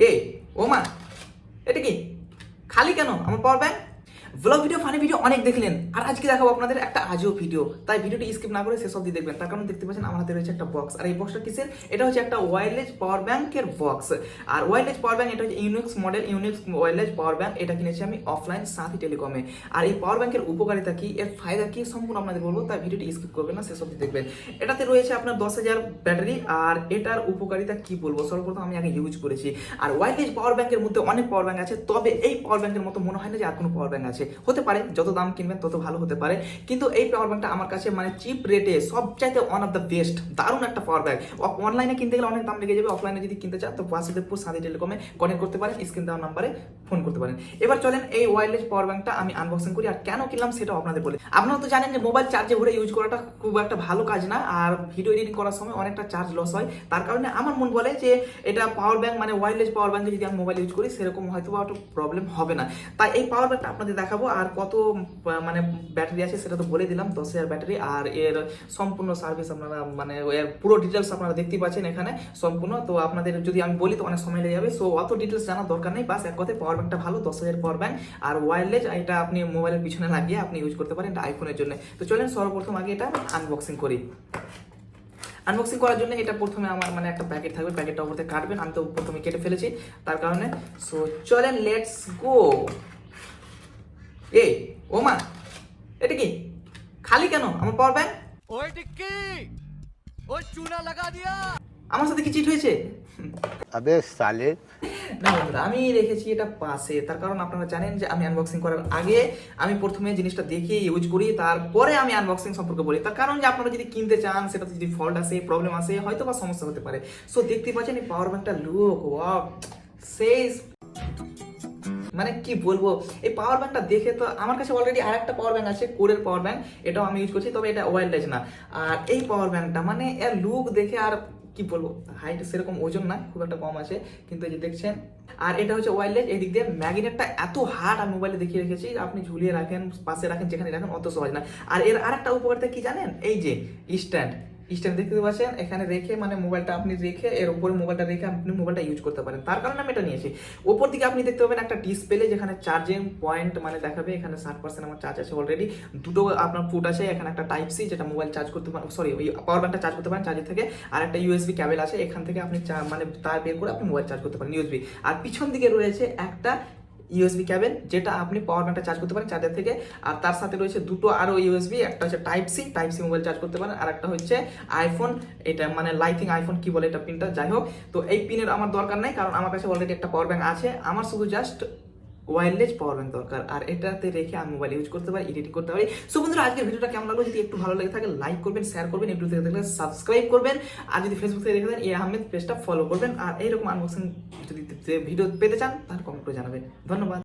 এ ও মা এটা কি? খালি কেন? আমার power bank vlog video funny video অনেক দেখলেন। আর আজকে দেখাবো আপনাদের একটা আজও ভিডিও তাই ভিডিওটি স্কিপ না করে শেষ অবধি দেখবেন। তার কারণ দেখতে পাচ্ছেন, আমাদের রয়েছে একটা বক্স আর এই বক্সটা কিসের? এটা হচ্ছে একটা ওয়্যারলেস পাওয়ার ব্যাংকের বক্স আর ওয়্যারলেস পাওয়ার ব্যাংক এটা হচ্ছে Unix model Unix wireless power bank এটা কিনেছি আমি অফলাইন সাথী টেলিকমে আর এই পাওয়ার ব্যাংকের উপকারিতা কি? এর ফায়দা কি? সম্পূর্ণ আপনাদের বলব। তাই ভিডিওটি স্কিপ করবেন না, শেষ অবধি দেখবেন। এটাতে রয়েছে আপনার দশ হাজার ব্যাটারি আর এটার উপকারিতা কি বলব? সর্বপ্রথম আমি আগে ইউজ করেছি। আর ওয়্যারলেস পাওয়ার ব্যাংকের মধ্যে অনেক পাওয়ার ব্যাংক আছে। তবে এই পাওয়ার ব্যাংকের মতো মনে হয় না যে আর কোনো পাওয়ার ব্যাংক আছে। হতে পারে, যত দাম কিনবেন তত ভালো হতে পারে। কিন্তু এই পাওয়ার ব্যাংকটা আমার কাছে মানে চিপ রেটে সবচাইতে ওয়ান অফ দ্য বেস্ট দারুণ একটা পাওয়ার ব্যাংক অনলাইনে কিনতে গেলে অনেক দাম লেগে যাবে অফলাইনে যদি কিনতে চান তো বাসুদেবপুর সাথী টেলিকমে কনেক্ট করতে পারেন স্ক্রিন দেওয়ার নাম্বারে ফোন করতে পারেন। এবার চলেন এই ওয়্যারলেস পাওয়ার ব্যাংকটা আমি আনবক্সিং করি, আর কেন কিনলাম সেটাও আপনাদের বলি। আপনারা তো জানেন যে মোবাইল চার্জে ভরে ইউজ করাটা খুব একটা ভালো কাজ না, আর ভিডিও এডিটিং করার সময় অনেকটা চার্জ লস হয়। তার কারণে আমার মন বলে যে এটা পাওয়ার ব্যাংক মানে ওয়্যারলেস পাওয়ার ব্যাংকে যদি আমি মোবাইল ইউজ করি, সেরকম হয়তো বা প্রবলেম হবে না। তাই এই পাওয়ার ব্যাংকটা আপনাদের দেখাবো। আর কত মানে ব্যাটারি আছে সেটা তো বলে দিলাম, দশ হাজার ব্যাটারি আর এর সম্পূর্ণ সার্ভিস আপনারা মানে এর পুরো ডিটেলস আপনারা দেখতে পাচ্ছেন এখানে, সম্পূর্ণ। তো আপনাদের যদি আমি বলি, তো অনেক সময় লেগে যাবে। সো অত ডিটেলস জানার দরকার নেই। বাস, এক কথায় পাওয়ার ব্যাংকটা ভালো, দশ হাজার পাওয়ার ব্যাংক আর ওয়্যারলেস এটা আপনি মোবাইলের পিছনে লাগিয়ে আপনি ইউজ করতে পারেন এটা আইফোনের জন্য। তো চলেন, সর্বপ্রথম আগে এটা আনবক্সিং করি। আনবক্সিং করার জন্য এটা প্রথমে আমার মানে একটা প্যাকেট থাকবে। প্যাকেটটা উপরে কাটবেন। আমি তো প্রথমে কেটে ফেলেছি, তার কারণে। সো চলেন লেটস গো এ ও মা এটা কি? খালি কেন? আমার পাওয়ার ব্যাংক ওই টিক্কি ওই চুনা লাগা দিয়া। আমার সাথে কি চিট হয়েছে? আবে সালে। না বন্ধুরা আমি রেখেছি এটা পাশে। তার কারণ আপনারা জানেন যে আমি আনবক্সিং করার আগে আমি প্রথমে জিনিসটা দেখে ইউজ করি তারপরে আমি আনবক্সিং সম্পর্কে বলি। তার কারণ যে আপনারা যদি কিনতে চান সেটাতে যদি ফল্ট আসে প্রবলেম আসে হয়তো বা সমস্যা হতে পারে। সো দেখতে পাচ্ছেন এই পাওয়ার ব্যাংকটা লুক ওয়া সেই মানে কি বলব? এই পাওয়ার ব্যাংকটা দেখে তো আমার কাছে অলরেডি আর একটা পাওয়ার ব্যাংক আছে কোরের পাওয়ার ব্যাংক এটাও আমি ইউজ করছি, তবে এটা ওয়্যারলেস না। আর এই পাওয়ার ব্যাংকটা মানে এর লুক দেখে আর কি বলব? হাইট সেরকম ওজন না খুব একটা কম আছে, কিন্তু এই যে দেখছেন, আর এটা হচ্ছে ওয়্যারলেস এই দিক দিয়ে ম্যাগনেটটা এত হার্ড আমি মোবাইলে দেখিয়ে রেখেছি, আপনি ঝুলিয়ে রাখেন, পাশে রাখেন, যেখানে রাখেন, অত সহজ না। আর এর আরেকটা উপকারিতা কি জানেন? এই যে স্ট্যান্ড স্ট্যান্ড দেখতে পাচ্ছেন? এখানে রেখে মানে মোবাইলটা আপনি রেখে এর উপরে মোবাইলটা রেখে আপনি মোবাইলটা ইউজ করতে পারেন। তার কারণে আমি এটা নিয়েছি। ওপর দিকে আপনি দেখতে পাবেন একটা ডিসপ্লে যেখানে চার্জিং পয়েন্ট মানে দেখাবে। এখানে ষাট পার্সেন্ট আমার চার্জ আছে অলরেডি দুটো আপনার ফুট আছে, এখানে একটা টাইপ সি যেটা মোবাইল চার্জ করতে পারেন সরি ওই পাওয়ার ব্যাংকটা চার্জ করতে পারেন। চার্জিং থেকে আর একটা ইউএসবি ক্যাবেল আছে। এখান থেকে আপনি মানে তার বের করে আপনি মোবাইল চার্জ করতে পারেন ইউএসবি আর পিছন দিকে রয়েছে একটা ইউএসবি ক্যাবেল যেটা আপনি পাওয়ার ব্যাংকটা চার্জ করতে পারেন চার্জার থেকে। আর তার সাথে রয়েছে দুটো আরও ইউএসবি একটা হচ্ছে type C type C mobile charge করতে পারেন আর একটা হচ্ছে আইফোন এটা মানে লাইটিং আইফোন কি বলে এটা পিনটা যাই হোক, তো এই পিনের আমার দরকার নাই, কারণ আমার কাছে অলরেডি একটা পাওয়ার ব্যাংক আছে। আমার শুধু জাস্ট ওয়্যারলেস পাওয়ার ব্যাংক দরকার। আর এটাতে রেখে আমি মোবাইল ইউজ করতে পারি এডিটিং করতে পারি। সো বন্ধুরা, আজকের ভিডিওটা কেমন লাগল? যদি একটু ভালো লাগে থাকে লাইক করবেন শেয়ার করবেন, একটু থেকে দেখলে সাবস্ক্রাইব করবেন। আর যদি ফেসবুক থেকে দেখে দেন এ আহমেদ পেজটা ফলো করবেন। আর এইরকম আনবক্সিং যদি ভিডিও পেতে চান, তাহলে কমেন্ট করে জানাবেন। ধন্যবাদ।